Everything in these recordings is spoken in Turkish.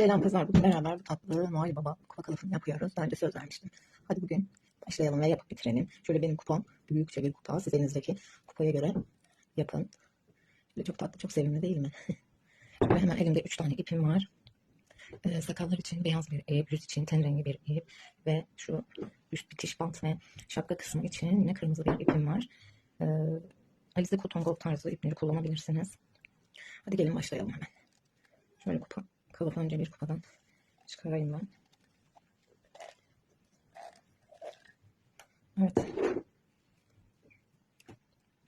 Selam kızlar. Bugün beraber bu tatlı Noel Baba kupa kılıfını yapıyoruz. Daha önce söz vermiştim. Hadi bugün başlayalım ve yapıp bitirelim. Şöyle benim kupam büyükçe bir kupa. Siz elinizdeki kupaya göre yapın. Şöyle çok tatlı, çok sevimli değil mi? Şöyle hemen elimde 3 tane ipim var. Ee, sakallar için beyaz bir ip, yüz için ten rengi bir ip ve şu üst bitiş bant ve şapka kısmı için yine kırmızı bir ipim var. Ee, Alize Cotton Gold tarzı ipleri kullanabilirsiniz. Hadi gelin başlayalım hemen. Şöyle kupa kılıfı önce bir kupadan çıkarayım ben. Evet.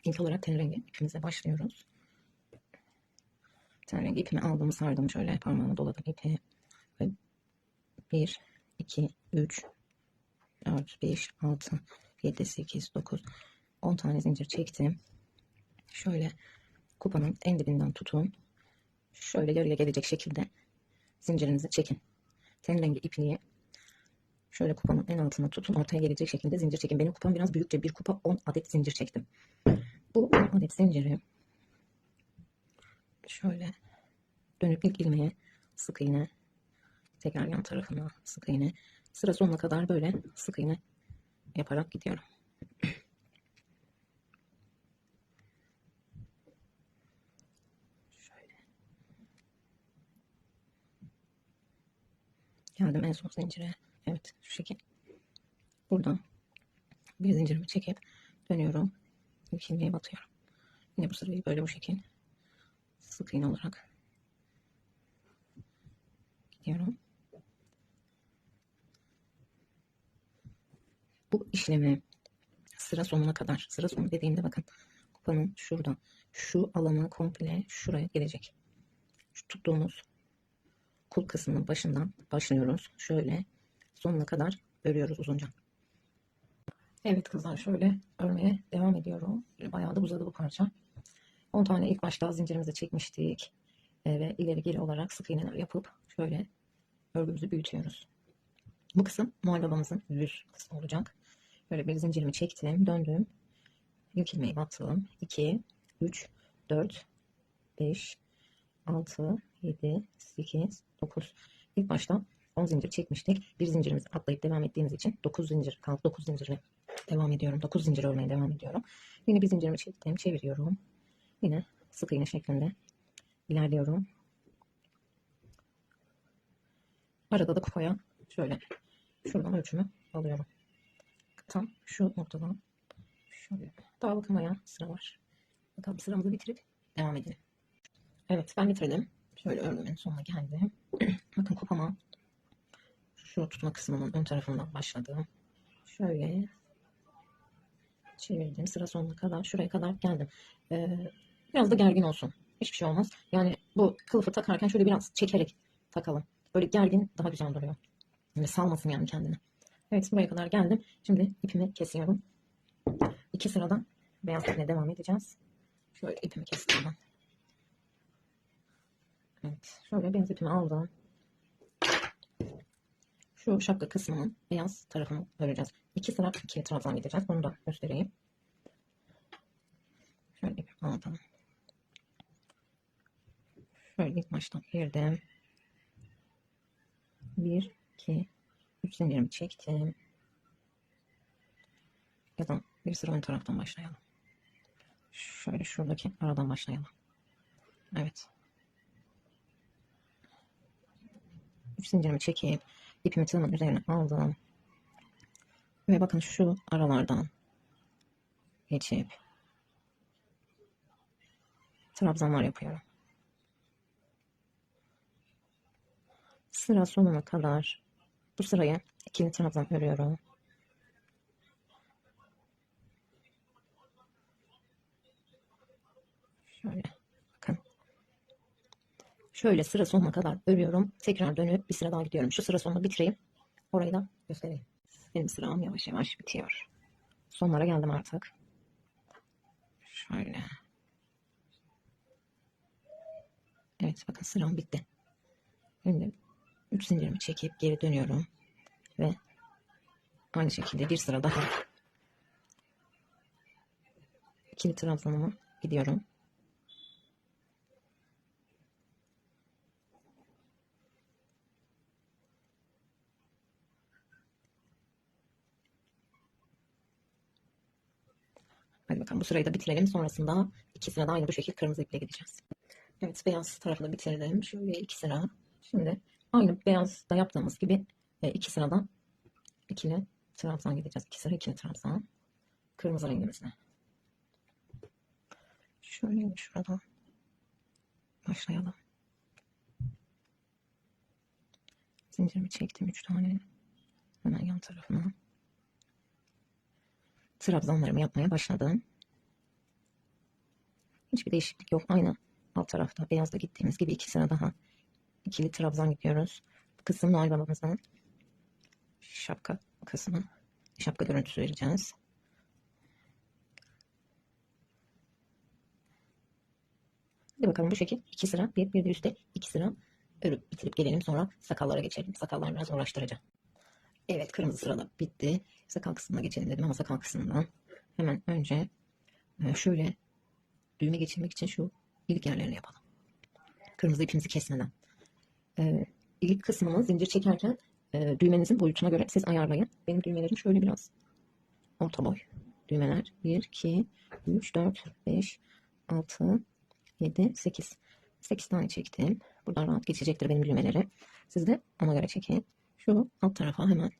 İlk olarak ten rengi ipimize başlıyoruz. Ten rengi ipimi aldım, sardım şöyle parmağıma doladım ipi. Ve 1, 2, 3, 4, 5, 6, 7, 8, 9, 10 tane zincir çektim. Şöyle kupanın en dibinden tutun. Şöyle yarıya gelecek şekilde zincirinizi çekin. Ten rengi ipliği şöyle kupanın en altına tutun. Ortaya gelecek şekilde zincir çekin. Benim kupam biraz büyükçe. Bir kupa 10 adet zincir çektim. Bu 10 adet zinciri şöyle dönüp ilk ilmeğe sık iğne tekrar yan tarafına sık iğne sıra sonuna kadar böyle sık iğne yaparak gidiyorum. Geldim en son zincire. Evet şu şekil. Buradan bir zincirimi çekip dönüyorum. İlmeğe batıyorum. Yine bu sırayı böyle bu şekil sık iğne olarak gidiyorum. Bu işlemi sıra sonuna kadar, sıra sonu dediğimde bakın kupanın şurada, şu alana komple şuraya gelecek. Şu tuttuğumuz kul kısmının başından başlıyoruz. Şöyle sonuna kadar örüyoruz uzunca. Evet kızlar şöyle örmeye devam ediyorum. Bayağı da uzadı bu parça. 10 tane ilk başta zincirimizi çekmiştik. Ee, ve ileri geri olarak sık iğneler yapıp şöyle örgümüzü büyütüyoruz. Bu kısım Noel babamızın yüz kısmı olacak. Böyle bir zincirimi çektim, döndüm. İlk ilmeği battım. 2, 3, 4, 5, 6, 7, 8, 9. İlk başta 10 zincir çekmiştik. Bir zincirimizi atlayıp devam ettiğimiz için 9 zincir kaldı. 9 zincirle devam ediyorum. 9 zincir örmeye devam ediyorum. Yine bir zincirimi çektim, çeviriyorum. Yine sık iğne şeklinde ilerliyorum. Arada da kupaya şöyle şuradan ölçümü alıyorum. Tam şu noktadan şöyle daha bakımaya sıra var. Bakalım sıramızı bitirip devam edelim. Evet ben bitirdim. Şöyle örgümün sonuna geldim. Bakın kupama şu tutma kısmının ön tarafından başladım. Şöyle çevirdim. Sıra sonuna kadar şuraya kadar geldim. Ee, biraz da gergin olsun. Hiçbir şey olmaz. Yani bu kılıfı takarken şöyle biraz çekerek takalım. Böyle gergin daha güzel duruyor. Böyle salmasın yani kendini. Evet buraya kadar geldim. Şimdi ipimi kesiyorum. İki sıradan beyaz ipine devam edeceğiz. Şöyle ipimi kestim ben. Evet. Şöyle beyaz ipimi aldım. Şu şapka kısmının beyaz tarafını öreceğiz. İki sıra iki trabzan gideceğiz. Bunu da göstereyim. Şöyle ipimi aldım. Şöyle ilk baştan girdim. Bir, iki, üç zincirimi çektim. Ya da bir sıra ön taraftan başlayalım. Şöyle şuradaki aradan başlayalım. Evet. Üç zincirimi çekip ipimi tığımın üzerine aldım. Ve bakın şu aralardan geçip trabzanlar yapıyorum. Sıra sonuna kadar bu sıraya ikili trabzan örüyorum. Şöyle. Şöyle sıra sonuna kadar örüyorum. Tekrar dönüp bir sıra daha gidiyorum. Şu sıra sonunu bitireyim. Orayı da göstereyim. Benim sıram yavaş yavaş bitiyor. Sonlara geldim artık. Şöyle. Evet bakın sıram bitti. Şimdi 3 zincirimi çekip geri dönüyorum. Ve aynı şekilde bir sıra daha ikili trabzanıma gidiyorum. Bakalım bu sırayı da bitirelim. Sonrasında iki sıra da aynı bu şekilde kırmızı iple gideceğiz. Evet beyaz tarafını bitirdim. Şöyle iki sıra. Şimdi aynı beyazda yaptığımız gibi e, iki sırada ikili trabzan gideceğiz. İki sıra ikili trabzan. Kırmızı rengimizle. Şöyle şuradan başlayalım. Zincirimi çektim üç tane. Hemen yan tarafına. Trabzanlarımı yapmaya başladım. Hiçbir değişiklik yok. Aynı alt tarafta beyazda gittiğimiz gibi iki sıra daha ikili trabzan gidiyoruz. Bu kısım Noel babamızın şapka kısmı. Şapka görüntüsü vereceğiz. Hadi bakalım bu şekil iki sıra bir bir de üstte iki sıra örüp bitirip gelelim sonra sakallara geçelim. Sakallar biraz uğraştırıcı. Evet kırmızı sırada bitti. Sakal kısmına geçelim dedim ama sakal kısmından hemen önce e, şöyle düğme geçirmek için şu ilik yerlerini yapalım. Kırmızı ipimizi kesmeden. E, ilik kısmını zincir çekerken e, düğmenizin boyutuna göre siz ayarlayın. Benim düğmelerim şöyle biraz orta boy. Düğmeler 1, 2, 3, 4, 5, 6, 7, 8. 8 tane çektim. Buradan rahat geçecektir benim düğmeleri. Siz de ona göre çekin. Şu alt tarafa hemen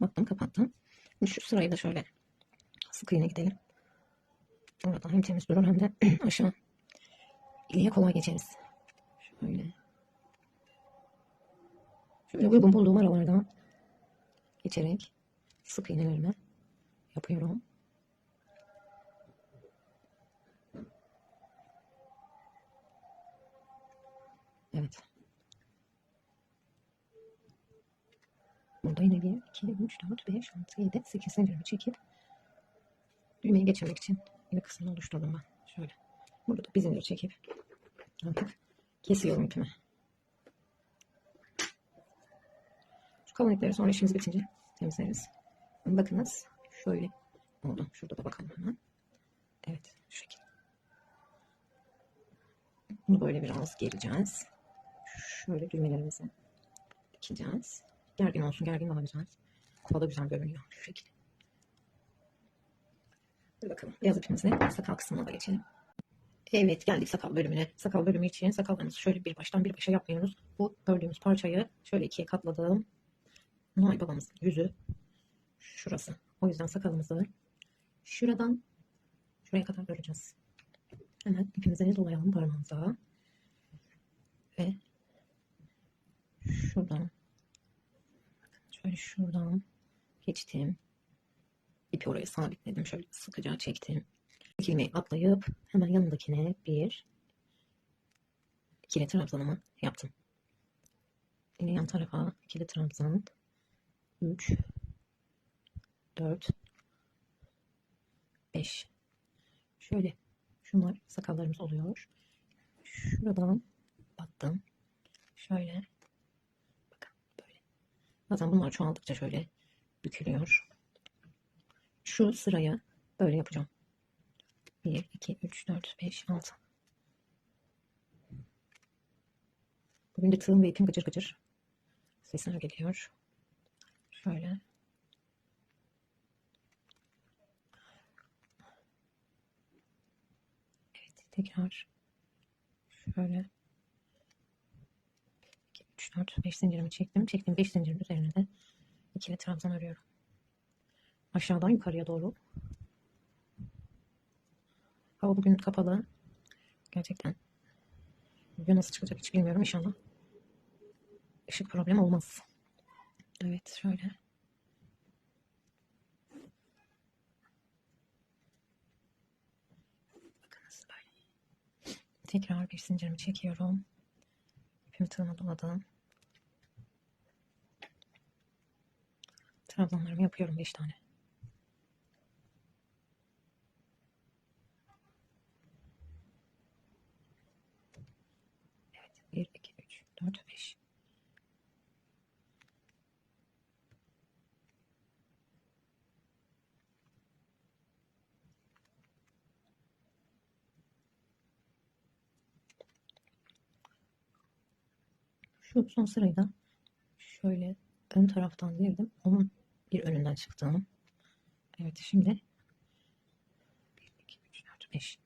baktım kapattım. Şimdi şu sırayı da şöyle sık iğne gidelim. Orada hem temiz durur hem de aşağı iliğe kolay geçeriz. Şöyle. Şöyle uygun bulduğum aralardan geçerek sık iğnelerimi yapıyorum. Evet. Burada yine 1, 2, 3, 4, 5, 6, 7, 8 zincirimi çekip düğmeyi geçirmek için yine kısmını oluşturdum ben. Şöyle. Burada da bir zincir çekip artık kesiyorum ipimi. Şu kalın sonra işimiz bitince temizleriz. Bakınız şöyle oldu. Şurada da bakalım hemen. Evet şu şekilde. Bunu böyle biraz gereceğiz. Şöyle düğmelerimizi dikeceğiz. Gergin olsun, gergin daha güzel. Kupa da güzel görünüyor şu şekilde. Hadi bakalım. Beyaz ipimizle sakal kısmına da geçelim. Evet geldik sakal bölümüne. Sakal bölümü için sakallarımızı şöyle bir baştan bir başa yapmıyoruz. Bu gördüğümüz parçayı şöyle ikiye katladım. Noel babamızın yüzü şurası. O yüzden sakalımızı şuradan şuraya kadar öreceğiz. Hemen ipimize dolayalım parmağımıza. Ve şuradan şöyle şuradan geçtim. İpi oraya sabitledim. Şöyle sıkıca çektim. İlmeği atlayıp hemen yanındakine bir ikili trabzanımı yaptım. Yine yan tarafa ikili trabzan 3 4 5 şöyle şunlar sakallarımız oluyor. Şuradan battım. Şöyle bakın böyle. Bazen bunlar çoğaldıkça şöyle bükülüyor. Şu sırayı böyle yapacağım. 1, 2, 3, 4, 5, 6. Bugün de tığım ve ipim gıcır gıcır. Sesler geliyor. Şöyle. Evet tekrar. Şöyle. 2, 3, 4, 5 zincirimi çektim. Çektim 5 zincirin üzerine de ikili trabzan örüyorum. Aşağıdan yukarıya doğru. Hava bugün kapalı. Gerçekten. Bugün nasıl çıkacak hiç bilmiyorum inşallah. Işık problemi olmaz. Evet şöyle. Bakınız böyle. Tekrar bir zincirimi çekiyorum. İpimi tığıma doladım. Trabzanlarımı yapıyorum 5 tane. 1, 2, 3, 4, 5. Şu son sırayı da şöyle ön taraftan girdim. Onun bir önünden çıktım. Evet şimdi 5.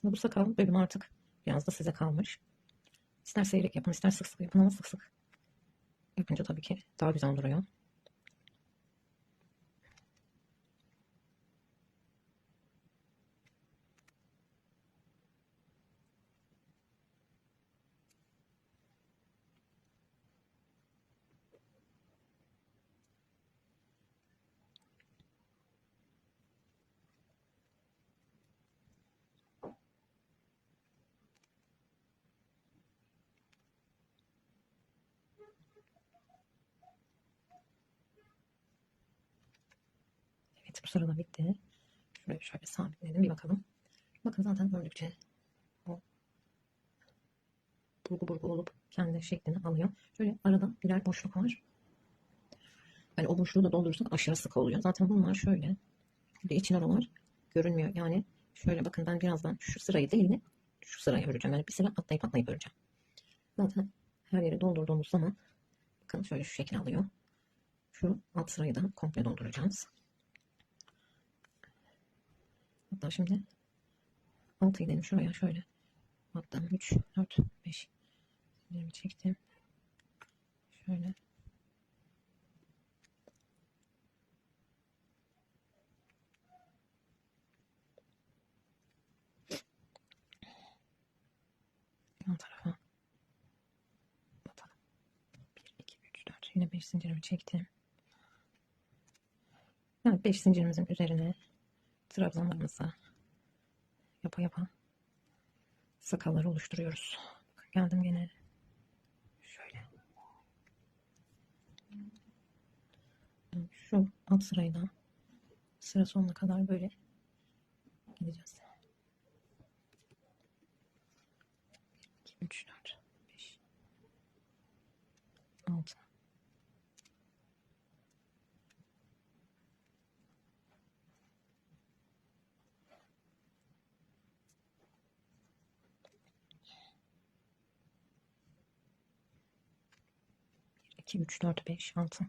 Aslında bu sakal bölümü artık biraz da size kalmış. İster seyrek yapın, ister sık sık yapın ama sık sık yapınca tabii ki daha güzel duruyor. Sırada bitti. Şurayı şöyle sabitledim bir bakalım. Bakın zaten ördükçe o burgu burgu olup kendi şeklini alıyor. Şöyle arada birer boşluk var. Yani o boşluğu da doldurursak aşırı sık oluyor. Zaten bunlar şöyle. Şöyle için aralar görünmüyor. Yani şöyle bakın ben birazdan şu sırayı değil de şu sırayı öreceğim. Yani bir sıra atlayıp atlayıp öreceğim. Zaten her yeri doldurduğumuz zaman bakın şöyle şu şekil alıyor. Şu alt sırayı da komple dolduracağız. Hatta şimdi 6 gidelim şuraya şöyle. Hatta 3, 4, 5. Zincirimi çektim. Şöyle. Yan tarafa batalım. 1, 2, 3, 4. Yine 5 zincirimi çektim. Evet 5 zincirimizin üzerine trabzanlarımızı yapa yapa sakalları oluşturuyoruz. Geldim gene şöyle. Şu alt sırayı da sıra sonuna kadar böyle gideceğiz. 2, 3, 4, 5, 6.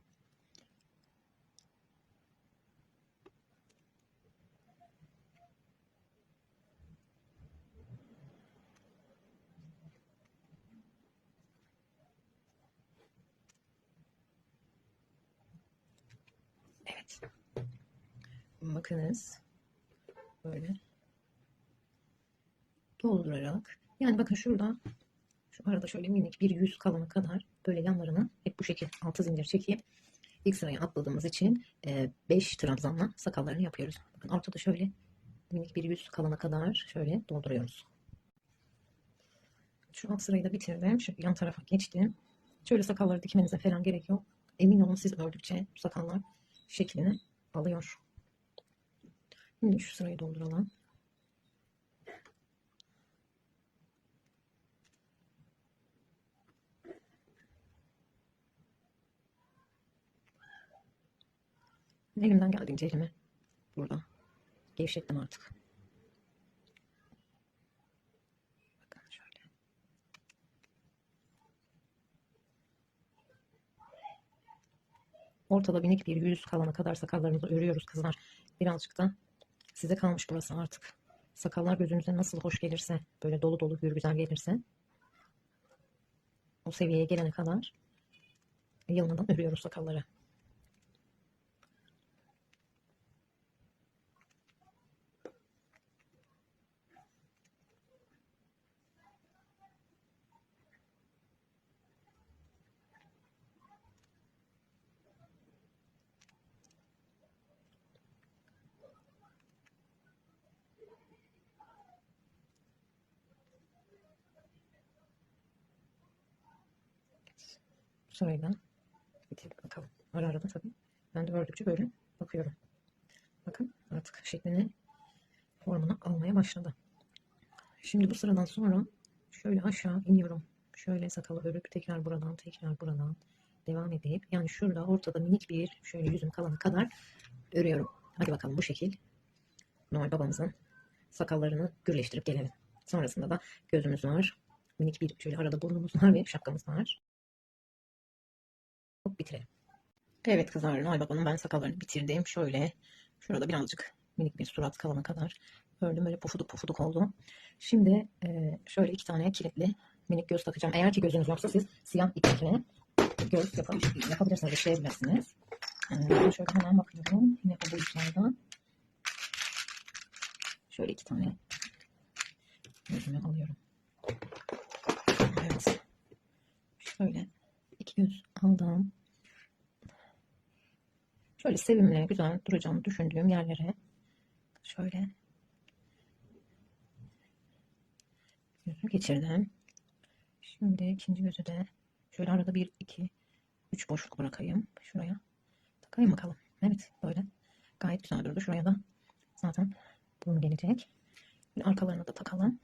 Evet. Bakınız. Böyle. Doldurarak. Yani bakın şurada şu arada şöyle minik bir yüz kalana kadar böyle yanlarına hep bu şekil altı zincir çekip ilk sıraya atladığımız için 5 trabzanla sakallarını yapıyoruz. Bakın ortada şöyle minik bir yüz kalana kadar şöyle dolduruyoruz. Şu alt sırayı da bitirdim. Şu yan tarafa geçtim. Şöyle sakalları dikmenize falan gerek yok. Emin olun siz ördükçe sakallar şeklini alıyor. Şimdi şu sırayı dolduralım. Elimden geldiğince elimi burada gevşettim artık. Bakın şöyle. Ortada minik bir yüz kalana kadar sakallarımızı örüyoruz kızlar. Birazcık da size kalmış burası artık. Sakallar gözünüze nasıl hoş gelirse, böyle dolu dolu güzel gelirse o seviyeye gelene kadar yılmadan örüyoruz sakalları. Sırayla bitirip bakalım. Ara ara da tabii. Ben de ördükçe böyle bakıyorum. Bakın artık şeklini formunu almaya başladı. Şimdi bu sıradan sonra şöyle aşağı iniyorum. Şöyle sakalı örüp tekrar buradan tekrar buradan devam edip yani şurada ortada minik bir şöyle yüzüm kalana kadar örüyorum. Hadi bakalım bu şekil Noel babamızın sakallarını gürleştirip gelelim. Sonrasında da gözümüz var. Minik bir şöyle arada burnumuz var ve şapkamız var. Hop bitirelim. Evet kızlar Noel babanın ben sakallarını bitirdim. Şöyle şurada birazcık minik bir surat kalana kadar ördüm. Böyle pufuduk pufuduk oldu. Şimdi e, şöyle iki tane kilitli minik göz takacağım. Eğer ki gözünüz yoksa siz siyah iplikle göz yapabilirsiniz. Yapabilirsiniz, işleyebilirsiniz. Ee, şöyle hemen bakıyorum. Yine o boyutlarda. Şöyle iki tane gözüme alıyorum. Evet. Şöyle iki göz aldım. Şöyle sevimli, güzel duracağını düşündüğüm yerlere şöyle gözü geçirdim. Şimdi ikinci gözü de şöyle arada bir, iki, üç boşluk bırakayım. Şuraya takayım bakalım. Evet böyle gayet güzel durdu. Şuraya da zaten burun gelecek. Arkalarına da takalım.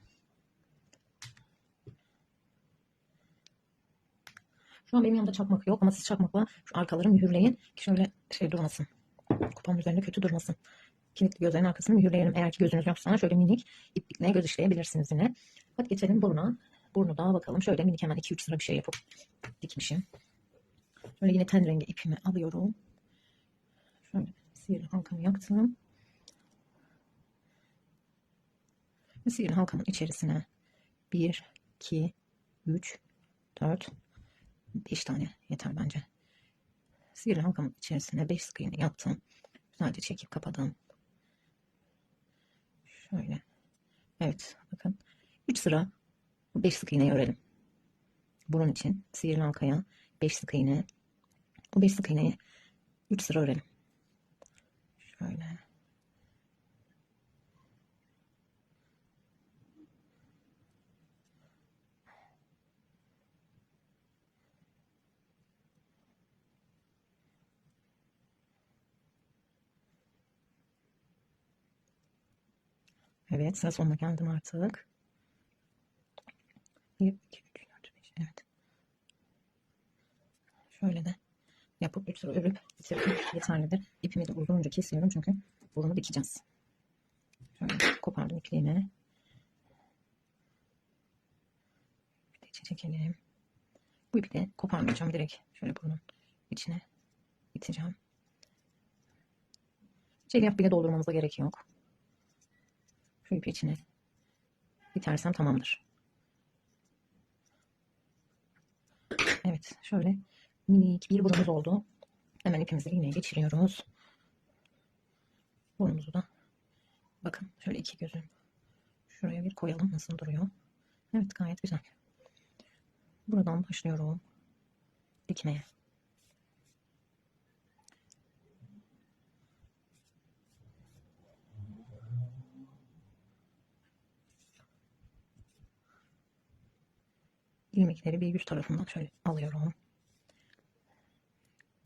Şu an benim yanımda çakmak yok ama siz çakmakla şu arkaları mühürleyin ki şöyle şey durmasın. Kupamın üzerinde kötü durmasın. Kilitli gözlerin arkasını mühürleyelim. Eğer ki gözünüz yoksa şöyle minik iplikle göz işleyebilirsiniz yine. Hadi geçelim buruna. Burnu daha bakalım. Şöyle minik hemen 2-3 sıra bir şey yapıp dikmişim. Şöyle yine ten rengi ipimi alıyorum. Şöyle sihirli halkamı yaktım. Ve sihirli halkamın içerisine 1, 2, 3, 4, 5 tane yeter bence. Sihirli halkamın içerisine 5 sık iğne yaptım. Güzelce çekip kapadım. Şöyle. Evet bakın. 3 sıra 5 sık iğneyi örelim. Burun için sihirli halkaya 5 sık iğne. Bu 5 sık iğneyi 3 sıra örelim. Şöyle. Evet sıra sonuna geldim artık. 1, 2, 3, 4, 5. Evet. Şöyle de yapıp 3 sıra örüp bitirip yeterlidir. İpimi de uzunca kesiyorum çünkü burunu dikeceğiz. Şöyle kopardım ipliğimi. Bir de çekelim. Bu ipi de koparmayacağım. Direkt şöyle burnun içine iteceğim. Çelyap bile doldurmamıza gerek yok. Şu ipi içine bitersem tamamdır. Evet şöyle minik bir burnumuz oldu. Hemen ipimizi iğneye geçiriyoruz. Burnumuzu da bakın şöyle iki gözüm şuraya bir koyalım nasıl duruyor. Evet gayet güzel. Buradan başlıyorum dikmeye. İlmekleri bir yüz tarafından şöyle alıyorum.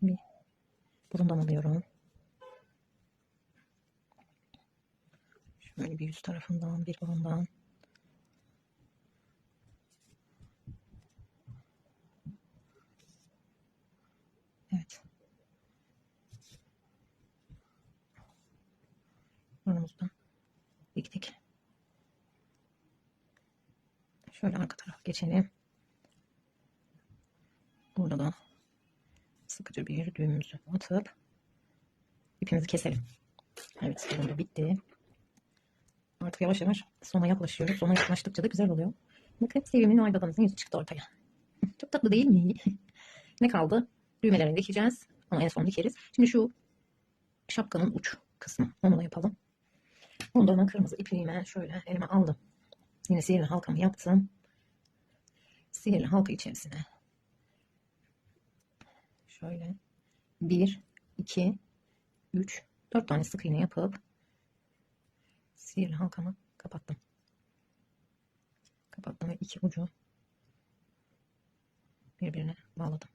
Bir burundan alıyorum. Şöyle bir yüz tarafından bir burundan. Evet. Burnumuzdan diktik. Şöyle arka taraf geçelim. Burada da sıkıcı bir düğümümüzü atıp ipimizi keselim. Evet burada bitti. Artık yavaş yavaş sona yaklaşıyoruz. Sona yaklaştıkça da güzel oluyor. Bakın sevimli Noel babamızın yüzü çıktı ortaya. Çok tatlı değil mi? ne kaldı? Düğmelerini dikeceğiz. Ama en son dikeriz. Şimdi şu şapkanın uç kısmı. Onu da yapalım. Ondan kırmızı ipliğimi şöyle elime aldım. Yine sihirli halkamı yaptım. Sihirli halka içerisine şöyle 1 2 3 4 tane sık iğne yapıp sihirli halkamı kapattım. Kapattım ve iki ucu birbirine bağladım.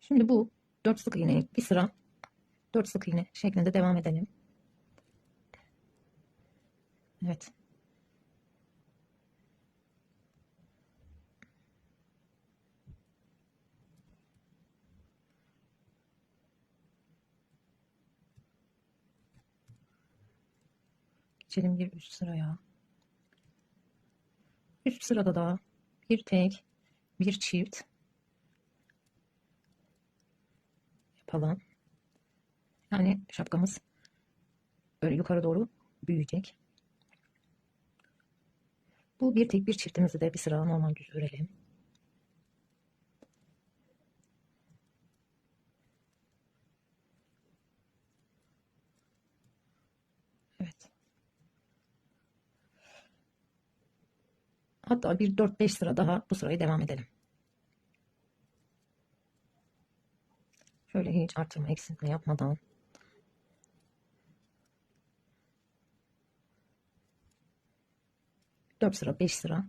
Şimdi bu 4 sık iğneyi bir sıra 4 sık iğne şeklinde devam edelim. Evet. Geçelim bir üst sıraya. Üst sırada da bir tek, bir çift yapalım. Yani şapkamız böyle yukarı doğru büyüyecek. Bu bir tek bir çiftimizi de bir sıra normal düz örelim. Evet. Hatta bir 4-5 sıra daha bu sırayı devam edelim. Şöyle hiç artırma eksiltme yapmadan Dört sıra, beş sıra.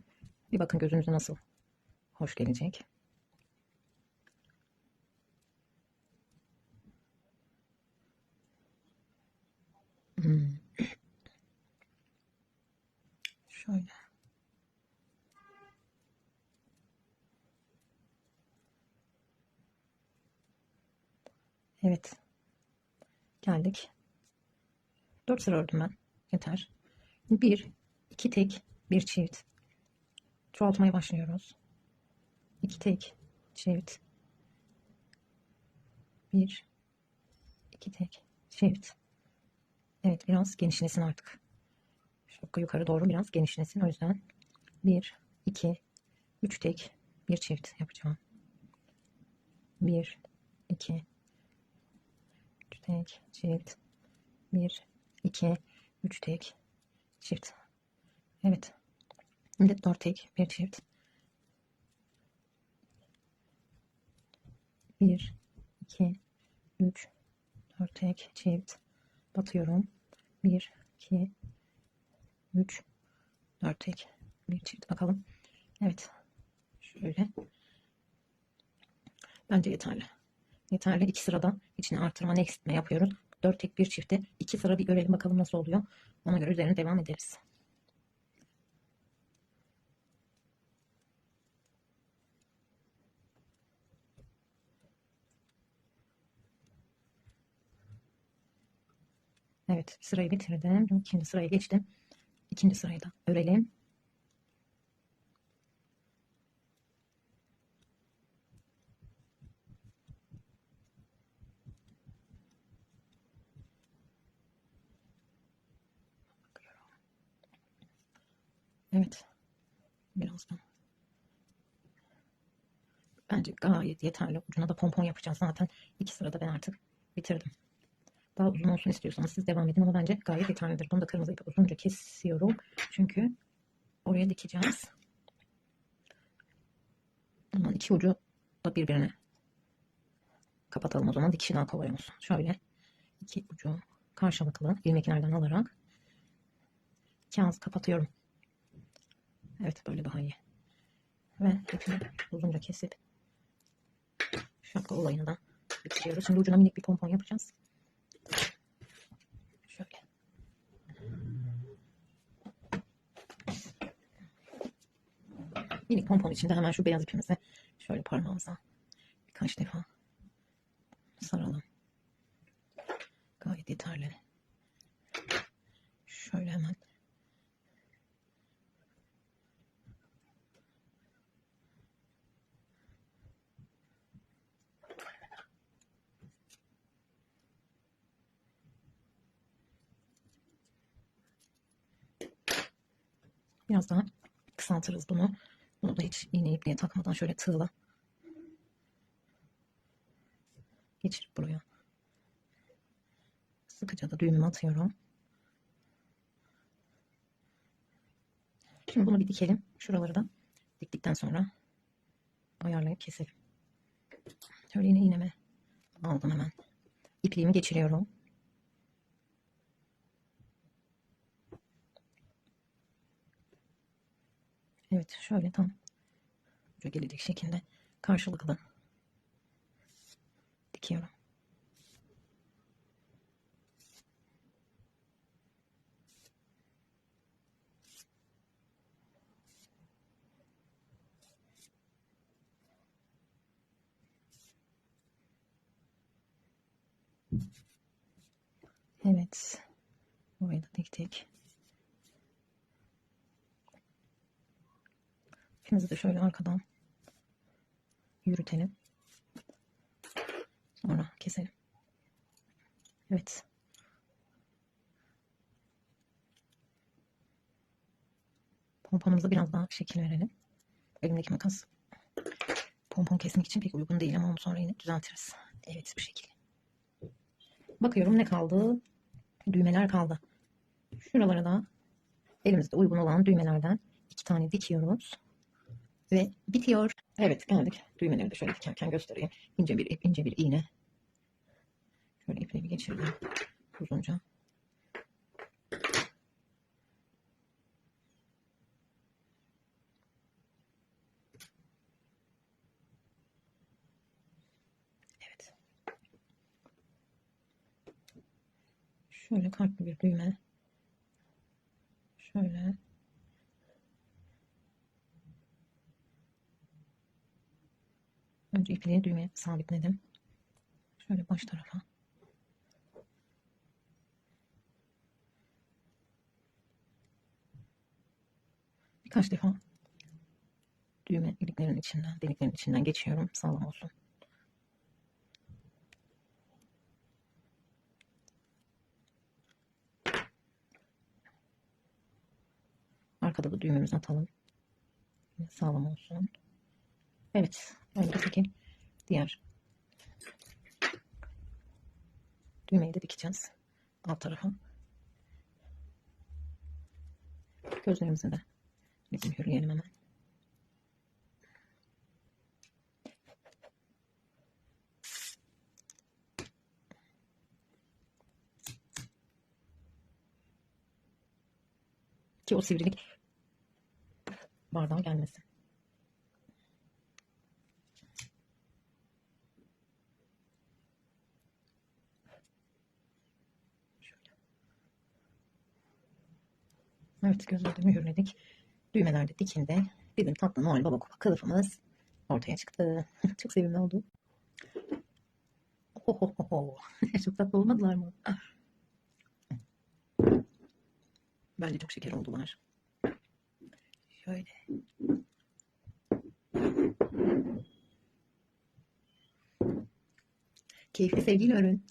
Bir bakın gözünüze nasıl hoş gelecek. Hmm. Şöyle. Evet. Geldik. Dört sıra ördüm ben. Yeter. Bir, iki tek, bir çift. Çoğaltmaya başlıyoruz. İki tek, çift. Bir, iki tek, çift. Evet biraz genişlesin artık. Şapka yukarı doğru biraz genişlesin. O yüzden bir, iki, üç tek, bir çift yapacağım. Bir, iki, üç tek, çift. Bir, iki, üç tek, çift. Evet. Şimdi dört tek, bir çift. Bir, iki, üç, dört tek, çift. Batıyorum. Bir, iki, üç, dört tek, bir çift. Bakalım. Evet. Şöyle. Bence yeterli. Yeterli. İki sırada içine artırma ne eksiltme yapıyoruz. Dört tek bir çifte iki sıra bir örelim bakalım nasıl oluyor. Ona göre üzerine devam ederiz. Evet sırayı bitirdim. İkinci sıraya geçtim. İkinci sırayı da örelim. Evet. Birazdan. Bence gayet yeterli. Ucuna da pompon yapacağız zaten. İki sırada ben artık bitirdim. Daha uzun olsun istiyorsanız siz devam edin ama bence gayet yeterlidir. Bunu da kırmızı ipi uzunca kesiyorum. Çünkü oraya dikeceğiz. Aman iki ucu da birbirine kapatalım o zaman. Dikişi daha kolay olsun. Şöyle iki ucu karşılıklı ilmeklerden alarak iki kapatıyorum. Evet böyle daha iyi. Ve ipini uzunca kesip şapka olayını da bitiriyoruz. Şimdi ucuna minik bir pompon yapacağız. Şöyle. Minik pompon içinde hemen şu beyaz ipimizi şöyle parmağımıza birkaç defa saralım. Gayet yeterli. Şöyle hemen Biraz daha kısaltırız bunu. Bunu da hiç iğne ipliğe takmadan şöyle tığla geçirip buraya. Sıkıca da düğümümü atıyorum. Şimdi bunu bir dikelim. Şuraları da diktikten sonra ayarlayıp keselim. Şöyle yine iğneme aldım hemen. İpliğimi geçiriyorum. Evet şöyle tam uca gelecek şekilde karşılıklı dikiyorum. Evet. Burayı da diktik. İpimizi de şöyle arkadan yürütelim. Sonra keselim. Evet. Pomponumuza biraz daha şekil verelim. Elimdeki makas pompon kesmek için pek uygun değil ama onu sonra yine düzeltiriz. Evet bu şekil. Bakıyorum ne kaldı? Düğmeler kaldı. Şuralara da elimizde uygun olan düğmelerden iki tane dikiyoruz. Ve bitiyor. Evet geldik. Düğmeleri de şöyle dikerken göstereyim. İnce bir ip, ince bir iğne. Şöyle iple bir geçirelim. Uzunca. Evet. Şöyle kalpli bir düğme. Şöyle. Önce ipliği düğmeye sabitledim. Şöyle baş tarafa. Birkaç defa düğme iliklerin içinden, deliklerin içinden geçiyorum. Sağlam olsun. Arkada da düğmemizi atalım. Sağlam olsun. Evet. Önce peki diğer düğmeyi de dikeceğiz. Alt tarafa. Gözlerimizi de bizim yürüyelim hemen. Ki o sivrilik bardağa gelmesin. Şöyle. Evet gözleri de mühürledik. Düğmeler de dikildi. Bizim tatlı Noel Baba Kupa kılıfımız ortaya çıktı. Çok sevimli oldu. Çok tatlı olmadılar mı? Bence çok şeker oldular. Şöyle. Keyifli sevgiyle örün.